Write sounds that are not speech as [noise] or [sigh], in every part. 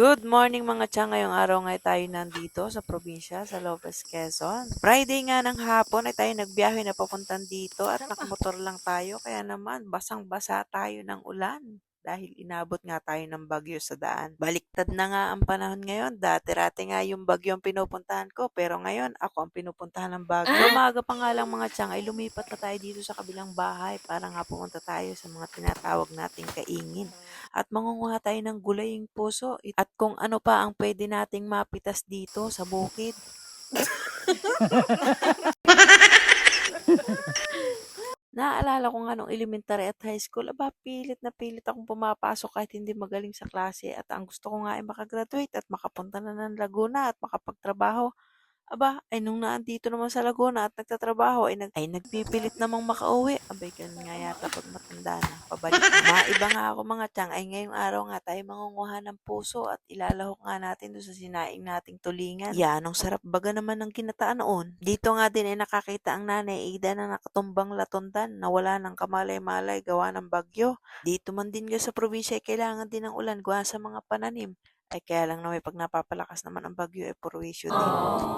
Good morning mga tiyan. Ngayong araw nga tayo nandito sa probinsya, sa Lopez, Quezon. Friday nga ng hapon ay tayo nagbiyahe na papuntan dito at nakamotor lang tayo. Kaya naman, basang-basa tayo ng ulan dahil inabot nga tayo ng bagyo sa daan. Baliktad na nga ang panahon ngayon. Dati-rati nga yung bagyo ang pinupuntahan ko, pero ngayon ako ang pinupuntahan ng bagyo. Umaga pa nga lang mga tiyang ay lumipat na tayo dito sa kabilang bahay para nga pumunta tayo sa mga tinatawag nating kaingin at mangunguha tayo ng gulaying puso at kung ano pa ang pwede nating mapitas dito sa bukid. [laughs] Naalala ko nga nung elementary at high school, aba pilit na pilit akong pumapasok kahit hindi magaling sa klase at ang gusto ko nga ay makagraduate at makapunta na ng Laguna at makapagtrabaho. Aba, ay nung naandito naman sa Laguna at nagtatrabaho ay, nag, ay nagpipilit namang makauwi. Abay, ganun nga yata pag matanda na. Pabalik na. Maiba nga ako mga tiyang. Ay ngayong araw nga tayo mangunguha ng puso at ilalahok nga natin doon sa sinaing nating tulingan. Yan, ang sarap baga naman ng kinataan noon. Dito nga din ay nakakita ang nanay Ida na nakatumbang latundan na wala ng kamalay-malay gawa ng bagyo. Dito man din nga sa probinsya ay kailangan din ng ulan gawa sa mga pananim. Ay kaya lang na may pag napapalakas naman ang bagyo ay puro issue din.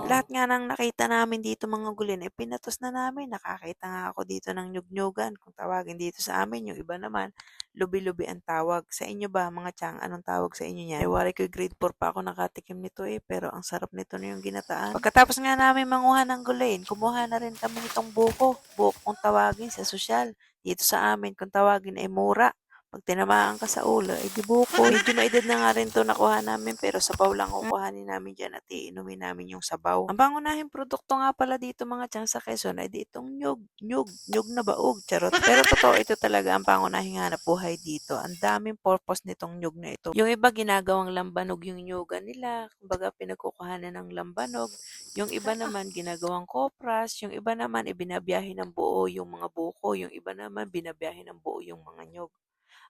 Lahat nga nang nakita namin dito mga gulin ay pinatos na namin. Nakakita nga ako dito ng nyugnyugan kung tawagin dito sa amin. Yung iba naman, lubi-lubi ang tawag. Sa inyo ba mga tiyang, anong tawag sa inyo niyan? Ay wari ko grade 4 pa ako nakatikim nito eh, pero ang sarap nito na yung ginataan. Pagkatapos nga namin manguha ng gulin, kumuha na rin kami nitong buko. Buko kung tawagin sa sosyal. Dito sa amin, kung tawagin ay mura. Pag tinamaan ka sa ulo, ay di buko. [laughs] Medyo maedad na nga rin to nakuha namin, pero sabaw lang kukuhanin namin dyan at iinumin namin yung sabaw. Ang pangunahing produkto nga pala dito mga tiyang sa Quezon ay ditong nyug, nyug, nyug na baog, charot. Pero [laughs] totoo, ito talaga ang pangunahing hanap buhay dito. Ang daming purpose nitong nyug na ito. Yung iba ginagawang lambanog yung nyugan nila, kumbaga pinagkukuhanan ng lambanog. Yung iba [laughs] naman ginagawang kopras, yung iba naman ibinabiyahe ng buo yung mga buko, yung iba naman binabiyahe ng buo yung mga nyug.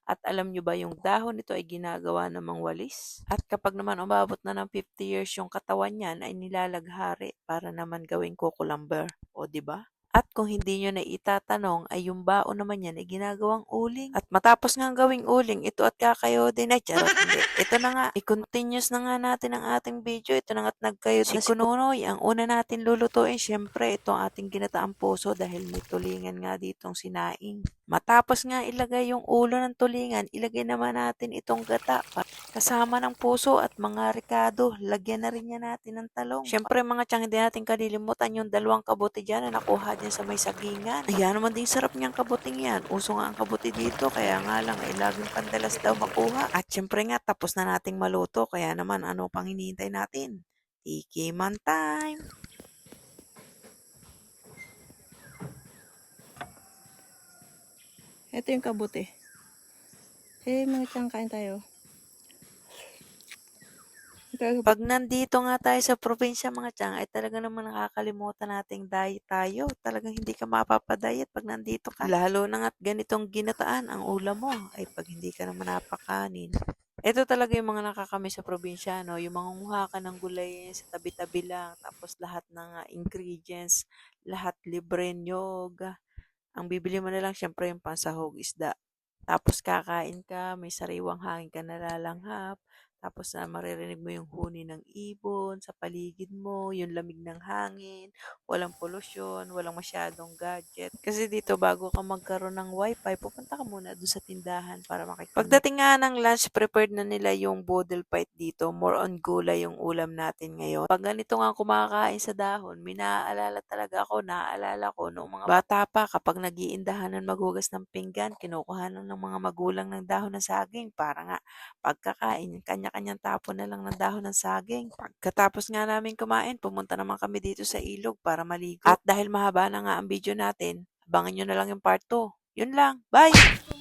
At alam nyo ba yung dahon nito ay ginagawa namang walis? At kapag naman umabot na ng 50 years yung katawan niyan ay nilalaghari para naman gawing coco lumber. O ba? At kung hindi nyo na itatanong, ay yung baon naman yan ay ginagawang uling. At matapos nga gawing uling, ito at kakayo din ay charot. [laughs] Hindi. Ito na nga, i-continuous na nga natin ang ating video. Ito na nga't nagkayo na si Kununoy. Ang una natin lulutuin, syempre, itong ating ginataang puso dahil may tulingan nga ditong sinaing. Matapos nga ilagay yung ulo ng tulingan, ilagay naman natin itong gata. Kasama ng puso at mga rikado, lagyan na rin niya natin ng talong. Syempre mga tiyang, hindi natin kalilimutan yung dalawang kabuti dyan na nakuha dyan sa may sagingan. Ayan naman din sarap niyang kabuting yan. Uso nga ang kabuti dito, kaya nga lang ay laging pandalas daw makuha. At syempre nga, tapos na nating maluto, kaya naman ano pang hinihintay natin? Tiki man time! Ito yung kabuti. Eh, mga tiyang kain tayo. Ito, Pag nandito nga tayo sa probinsya mga tiyang, ay talaga naman nakakalimutan nating diet tayo. Talagang hindi ka mapapadayet pag nandito ka. Lalo na nga't ganitong ginataan ang ulam mo, ay pag hindi ka naman napakanin. Ito talaga yung mga nakakami sa probinsya, no? Yung mangunguha ka ng gulay sa tabi-tabi lang, tapos lahat ng ah, ingredients, lahat libre nyog. Ang bibili mo na lang syempre yung pansahog isda. Tapos kakain ka, may sariwang hangin ka nalalanghap. Tapos na maririnig mo yung huni ng ibon sa paligid mo, yung lamig ng hangin, walang polusyon, walang masyadong gadget. Kasi dito bago ka magkaroon ng wifi, pupunta ka muna doon sa tindahan para makikita. Pagdating nga ng lunch, prepared na nila yung boodle fight dito. More on gulay yung ulam natin ngayon. Pag ganito nga kumakain sa dahon, may naaalala talaga ako, naaalala ko noong mga bata pa kapag nagiindahanan maghugas ng pinggan, kinukuhanan ng mga magulang ng dahon ng saging para nga pagkakain, kanya-kanyang tapon na lang ng dahon ng saging. Pagkatapos nga namin kumain, pumunta naman kami dito sa ilog para maligo. At dahil mahaba na nga ang video natin, abangan nyo na lang yung part 2. Yun lang. Bye!